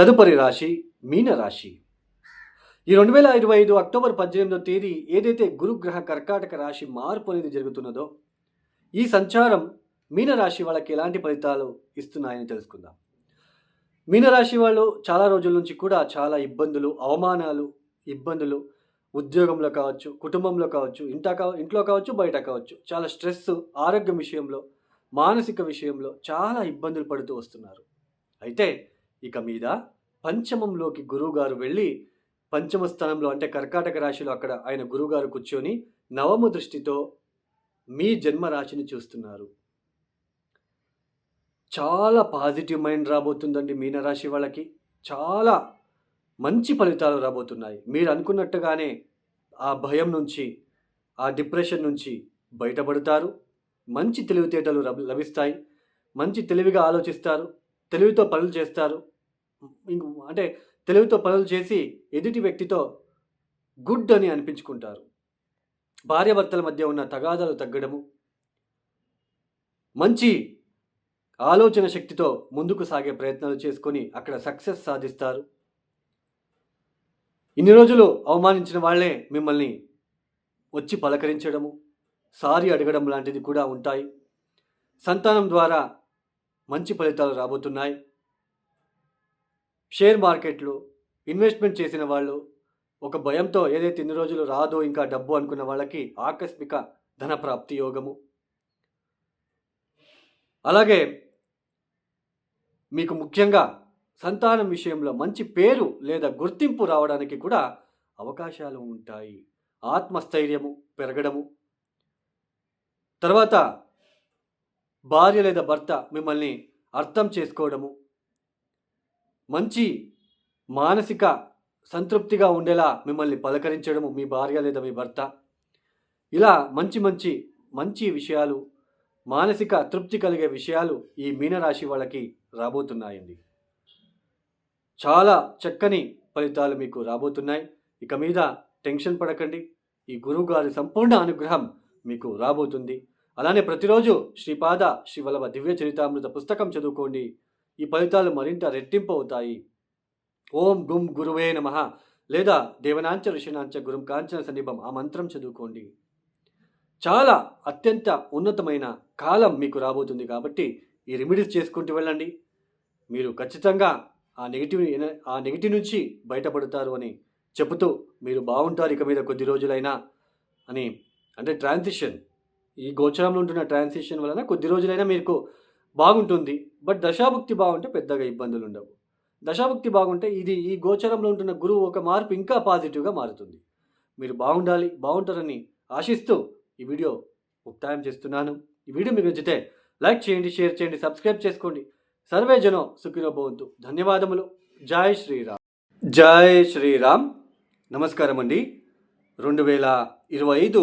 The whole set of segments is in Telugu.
తదుపరి రాశి మీనరాశి. ఈ రెండు వేల ఇరవై ఐదు అక్టోబర్ పద్దెనిమిదో తేదీ ఏదైతే గురుగ్రహ కర్కాటక రాశి మార్పు అనేది జరుగుతున్నదో ఈ సంచారం మీనరాశి వాళ్ళకి ఎలాంటి ఫలితాలు ఇస్తున్నాయని తెలుసుకుందాం. మీనరాశి వాళ్ళు చాలా రోజుల నుంచి కూడా చాలా ఇబ్బందులు అవమానాలు ఇబ్బందులు ఉద్యోగంలో కావచ్చు కుటుంబంలో కావచ్చు ఇంట కావ ఇంట్లో కావచ్చు బయట కావచ్చు చాలా స్ట్రెస్ ఆరోగ్యం విషయంలో మానసిక విషయంలో చాలా ఇబ్బందులు పడుతూ వస్తున్నారు. అయితే ఇక మీద పంచమంలోకి గురువుగారు వెళ్ళి పంచమ స్థానంలో అంటే కర్కాటక రాశిలో అక్కడ ఆయన గురువుగారు కూర్చొని నవమ దృష్టితో మీ జన్మ రాశిని చూస్తున్నారు. చాలా పాజిటివ్ మైండ్ రాబోతుందండి మీనరాశి వాళ్ళకి. చాలా మంచి ఫలితాలు రాబోతున్నాయి. మీరు అనుకున్నట్టుగానే ఆ భయం నుంచి ఆ డిప్రెషన్ నుంచి బయటపడతారు. మంచి తెలివితేటలు లభి- లభిస్తాయి. మంచి తెలివిగా ఆలోచిస్తారు. తెలివితో పనులు చేస్తారు. అంటే తెలివితో పనులు చేసి ఎదుటి వ్యక్తితో గుడ్ అని అనిపించుకుంటారు. భార్యాభర్తల మధ్య ఉన్న తగాదాలు తగ్గడము మంచి ఆలోచన శక్తితో ముందుకు సాగే ప్రయత్నాలు చేసుకొని అక్కడ సక్సెస్ సాధిస్తారు. ఇన్ని రోజులు అవమానించిన వాళ్ళే మిమ్మల్ని వచ్చి పలకరించడము సారీ అడగడం లాంటిది కూడా ఉంటాయి. సంతానం ద్వారా మంచి ఫలితాలు రాబోతున్నాయి. షేర్ మార్కెట్లు ఇన్వెస్ట్మెంట్ చేసిన వాళ్ళు ఒక భయంతో ఏదైతే ఇన్ని రోజులు రాదో ఇంకా డబ్బు అనుకున్న వాళ్ళకి ఆకస్మిక ధన ప్రాప్తి యోగము. అలాగే మీకు ముఖ్యంగా సంతానం విషయంలో మంచి పేరు లేదా గుర్తింపు రావడానికి కూడా అవకాశాలు ఉంటాయి. ఆత్మస్థైర్యము పెరగడము. తర్వాత భార్య లేదా భర్త మిమ్మల్ని అర్థం చేసుకోవడము మంచి మానసిక సంతృప్తిగా ఉండేలా మిమ్మల్ని పలకరించడము మీ భార్య లేదా మీ భర్త. ఇలా మంచి మంచి మంచి విషయాలు మానసిక తృప్తి కలిగే విషయాలు ఈ మీనరాశి వాళ్ళకి రాబోతున్నాయండి. చాలా చక్కని ఫలితాలు మీకు రాబోతున్నాయి. ఇక మీద టెన్షన్ పడకండి. ఈ గురువుగారి సంపూర్ణ అనుగ్రహం మీకు రాబోతుంది. అలానే ప్రతిరోజు శ్రీపాద శ్రీవల్లభ దివ్య చరితామృత పుస్తకం చదువుకోండి. ఈ ఫలితాలు మరింత రెట్టింపు అవుతాయి ఓం గుం గురువే నమ. లేదా దేవనాంచ ఋషినాంచ గురుం కాంచన సన్నిభం ఆ మంత్రం చదువుకోండి. చాలా అత్యంత ఉన్నతమైన కాలం మీకు రాబోతుంది కాబట్టి ఈ రెమెడీస్ చేసుకుంటూ వెళ్ళండి. మీరు ఖచ్చితంగా ఆ నెగిటివ్ ఆ నెగిటివ్ నుంచి బయటపడతారు అని చెబుతూ మీరు బాగుంటారు ఇక మీద కొద్ది రోజులైనా అని. అంటే ట్రాన్సిషన్. ఈ గోచరంలో ఉంటున్న ట్రాన్సిషన్ వలన కొద్ది రోజులైనా మీకు బాగుంటుంది. బట్ దశాభుక్తి బాగుంటే పెద్దగా ఇబ్బందులు ఉండవు. దశాభుక్తి బాగుంటే ఇది ఈ గోచరంలో ఉంటున్న గురువు ఒక మార్పు ఇంకా పాజిటివ్గా మారుతుంది. మీరు బాగుండాలి బాగుంటారని ఆశిస్తూ ఈ వీడియో ముక్తాయం చేస్తున్నాను. ఈ వీడియో మీకు నచ్చితే లైక్ చేయండి షేర్ చేయండి సబ్స్క్రైబ్ చేసుకోండి. సర్వే జనో సుఖినో భవంతు. ధన్యవాదములు. జై శ్రీరామ్. జై శ్రీరామ్. నమస్కారం అండి రెండు వేల ఇరవై ఐదు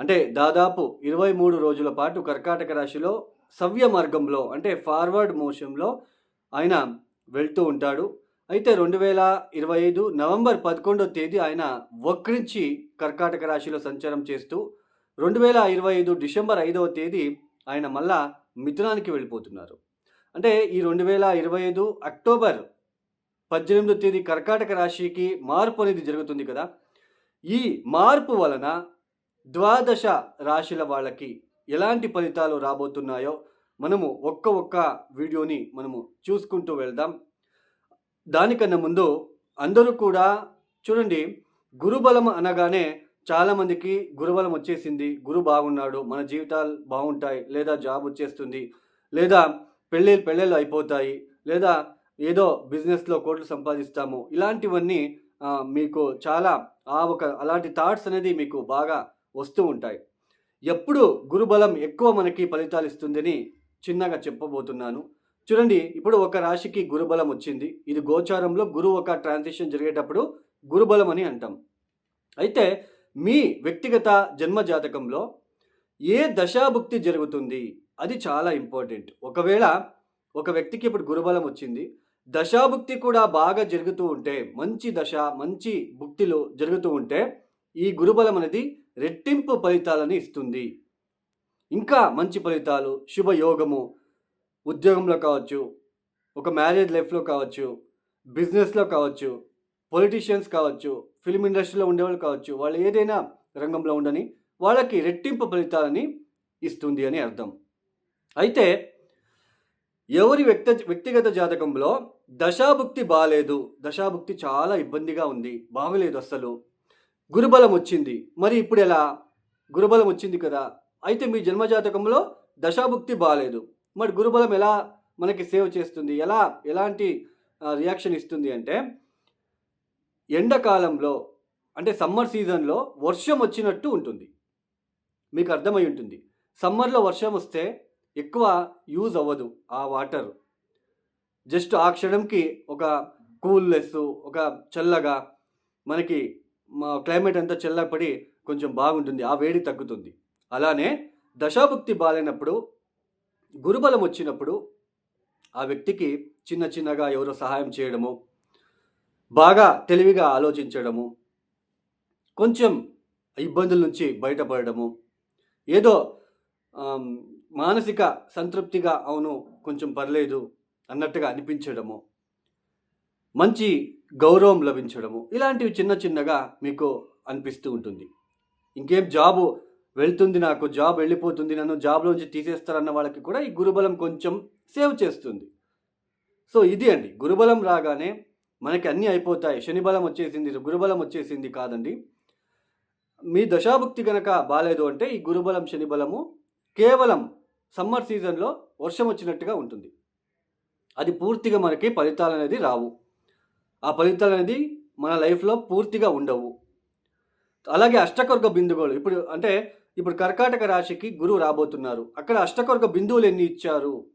అంటే దాదాపు ఇరవై మూడు రోజుల పాటు కర్కాటక రాశిలో సవ్య మార్గంలో అంటే ఫార్వర్డ్ మోషన్లో ఆయన వెళ్తూ ఉంటాడు. అయితే రెండు వేల ఇరవై ఐదు నవంబర్ పదకొండవ తేదీ ఆయన వక్రించి కర్కాటక రాశిలో సంచారం చేస్తూ రెండు వేల ఇరవై ఐదు డిసెంబర్ ఐదవ తేదీ ఆయన మళ్ళా మిథునానికి వెళ్ళిపోతున్నారు. అంటే ఈ రెండు వేల ఇరవై ఐదు అక్టోబర్ పద్దెనిమిదో తేదీ కర్కాటక రాశికి మార్పు అనేది జరుగుతుంది కదా. ఈ మార్పు వలన ద్వాదశ రాశుల వాళ్ళకి ఎలాంటి ఫలితాలు రాబోతున్నాయో మనము ఒక్క ఒక్క వీడియోని మనము చూసుకుంటూ వెళ్దాం. దానికన్నా ముందు అందరూ కూడా చూడండి గురుబలం అనగానే చాలామందికి గురుబలం వచ్చేసింది. గురు బాగున్నాడు మన జీవితాలు బాగుంటాయి లేదా జాబ్ వచ్చేస్తుంది లేదా పెళ్ళిళ్ళు పెళ్ళిళ్ళు అయిపోతాయి లేదా ఏదో బిజినెస్లో కోట్లు సంపాదిస్తాము. ఇలాంటివన్నీ మీకు చాలా ఆ ఒక అలాంటి థాట్స్ అనేది మీకు బాగా వస్తూ ఉంటాయి. ఎప్పుడు గురుబలం ఎక్కువ మనకి ఫలితాలు ఇస్తుందని చిన్నగా చెప్పబోతున్నాను. చూడండి ఇప్పుడు ఒక రాశికి గురుబలం వచ్చింది. ఇది గోచారంలో గురువు ఒక ట్రాన్సిషన్ జరిగేటప్పుడు గురుబలం అని అంటాం. అయితే మీ వ్యక్తిగత జన్మ జాతకంలో ఏ దశాభుక్తి జరుగుతుంది? అది చాలా ఇంపార్టెంట్. ఒకవేళ ఒక వ్యక్తికి ఇప్పుడు గురుబలం వచ్చింది దశాభుక్తి కూడా బాగా జరుగుతూ ఉంటే మంచి దశ మంచి భుక్తిలో జరుగుతూ ఉంటే ఈ గురుబలం అనేది రెట్టింపు ఫలితాలని ఇస్తుంది. ఇంకా మంచి ఫలితాలు శుభయోగము ఉద్యోగంలో కావచ్చు ఒక మ్యారేజ్ లైఫ్లో కావచ్చు బిజినెస్లో కావచ్చు పొలిటీషియన్స్ కావచ్చు ఫిల్మ్ ఇండస్ట్రీలో ఉండేవాళ్ళు కావచ్చు వాళ్ళు ఏదైనా రంగంలో ఉండని వాళ్ళకి రెట్టింపు ఫలితాలని ఇస్తుంది అని అర్థం. అయితే ఎవరి వ్యక్త వ్యక్తిగత జాతకంలో దశాభుక్తి బాగాలేదు దశాభుక్తి చాలా ఇబ్బందిగా ఉంది బాగలేదు అస్సలు. గురుబలం వచ్చింది. మరి ఇప్పుడు ఎలా గురుబలం వచ్చింది కదా. అయితే మీ జన్మజాతకంలో దశాభుక్తి బాగాలేదు మరి గురుబలం ఎలా మనకి సేవ్ చేస్తుంది? ఎలా ఎలాంటి రియాక్షన్ ఇస్తుంది అంటే ఎండాకాలంలో అంటే సమ్మర్ సీజన్లో వర్షం వచ్చినట్టు ఉంటుంది. మీకు అర్థమై ఉంటుంది. సమ్మర్లో వర్షం వస్తే ఎక్కువ యూజ్ అవ్వదు ఆ వాటర్. జస్ట్ ఆ క్షణంకి ఒక కూల్నెస్ ఒక చల్లగా మనకి క్లైమేట్ అంతా చల్లపడి కొంచెం బాగుంటుంది. ఆ వేడి తగ్గుతుంది. అలానే దశాభుక్తి బాగాలేనప్పుడు గురుబలం వచ్చినప్పుడు ఆ వ్యక్తికి చిన్న చిన్నగా ఎవరో సహాయం చేయడము బాగా తెలివిగా ఆలోచించడము కొంచెం ఇబ్బందుల నుంచి బయటపడము ఏదో మానసిక సంతృప్తిగా అవును కొంచెం పర్లేదు అన్నట్టుగా అనిపించడము మంచి గౌరవం లభించడము. ఇలాంటివి చిన్న చిన్నగా మీకు అనిపిస్తూ ఉంటుంది. ఇంకేం జాబు వెళ్తుంది నాకు జాబ్ వెళ్ళిపోతుంది నన్ను జాబ్లోంచి తీసేస్తారన్న వాళ్ళకి కూడా ఈ గురుబలం కొంచెం సేవ్ చేస్తుంది. సో ఇది అండి. గురుబలం రాగానే మనకి అన్నీ అయిపోతాయి. శనిబలం వచ్చేసింది గురుబలం వచ్చేసింది కాదండి. మీ దశాభుక్తి కనుక బాగాలేదు అంటే ఈ గురుబలం శనిబలము కేవలం సమ్మర్ సీజన్లో వర్షం వచ్చినట్టుగా ఉంటుంది. అది పూర్తిగా మనకి ఫలితాలు అనేది రావు. ఆ ఫలితాలు అనేది మన లైఫ్లో పూర్తిగా ఉండవు. అలాగే అష్టకొర్గ బిందువులు ఇప్పుడు అంటే ఇప్పుడు కర్కాటక రాశికి గురువు రాబోతున్నారు. అక్కడ అష్టకొర్గ బిందువులు ఎన్ని ఇచ్చారు?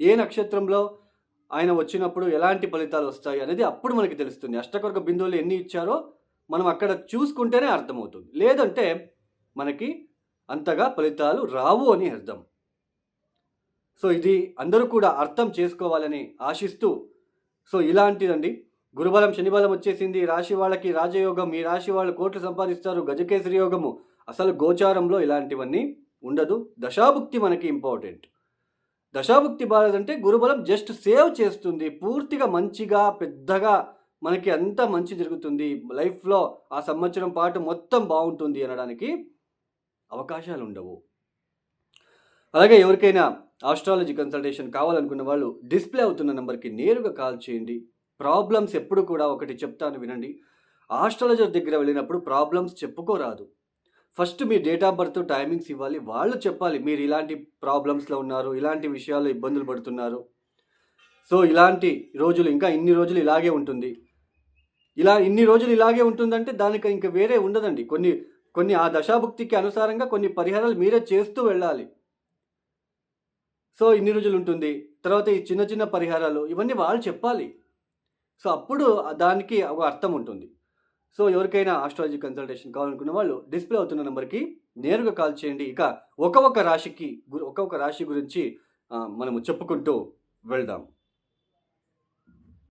ఏ నక్షత్రంలో ఆయన వచ్చినప్పుడు ఎలాంటి ఫలితాలు వస్తాయి అనేది అప్పుడు మనకి తెలుస్తుంది. అష్టకొర్గ బిందువులు ఎన్ని ఇచ్చారో మనం అక్కడ చూసుకుంటేనే అర్థమవుతుంది. లేదంటే మనకి అంతగా ఫలితాలు రావు అని అర్థం. సో ఇది అందరూ కూడా అర్థం చేసుకోవాలని ఆశిస్తూ సో ఇలాంటిదండి. గురుబలం శనిబలం వచ్చేసింది. రాశి వాళ్ళకి రాజయోగం. ఈ రాశి వాళ్ళు కోట్లు సంపాదిస్తారు. గజకేసరి యోగము. అసలు గోచారంలో ఇలాంటివన్నీ ఉండదు. దశాభుక్తి మనకి ఇంపార్టెంట్. దశాభుక్తి బాలేదంటే గురుబలం జస్ట్ సేవ్ చేస్తుంది. పూర్తిగా మంచిగా పెద్దగా మనకి అంతా మంచి జరుగుతుంది. లైఫ్లో ఆ సంవత్సరం పాటు మొత్తం బాగుంటుంది అనడానికి అవకాశాలు ఉండవు. అలాగే ఎవరికైనా ఆస్ట్రాలజీ కన్సల్టేషన్ కావాలనుకున్న వాళ్ళు డిస్ప్లే అవుతున్న నెంబర్కి నేరుగా కాల్ చేయండి. ప్రాబ్లమ్స్ ఎప్పుడు కూడా ఒకటి చెప్తాను వినండి. ఆస్ట్రాలజర్ దగ్గర వెళ్ళినప్పుడు ప్రాబ్లమ్స్ చెప్పుకోరాదు. ఫస్ట్ మీ డేట్ ఆఫ్ బర్త్ టైమింగ్స్ ఇవ్వాలి. వాళ్ళు చెప్పాలి మీరు ఇలాంటి ప్రాబ్లమ్స్లో ఉన్నారు ఇలాంటి విషయాల్లో ఇబ్బందులు పడుతున్నారు. సో ఇలాంటి రోజులు ఇంకా ఇన్ని రోజులు ఇలాగే ఉంటుంది. ఇలా ఇన్ని రోజులు ఇలాగే ఉంటుందంటే దానికి ఇంకా వేరే ఉండదండి. కొన్ని కొన్ని ఆ దశాభుక్తికి అనుసారంగా కొన్ని పరిహారాలు మీరే చేస్తూ వెళ్ళాలి. సో ఇన్ని రోజులు ఉంటుంది. తర్వాత ఈ చిన్న చిన్న పరిహారాలు ఇవన్నీ వాళ్ళు చెప్పాలి. సో అప్పుడు దానికి ఒక అర్థం ఉంటుంది. సో ఎవరికైనా ఆస్ట్రాలజీ కన్సల్టేషన్ కావాలనుకున్న వాళ్ళు డిస్ప్లే అవుతున్న నెంబర్కి నేరుగా కాల్ చేయండి. ఇక ఒక రాశికి ఒక్కొక్క రాశి గురించి మనము చెప్పుకుంటూ వెళ్దాం.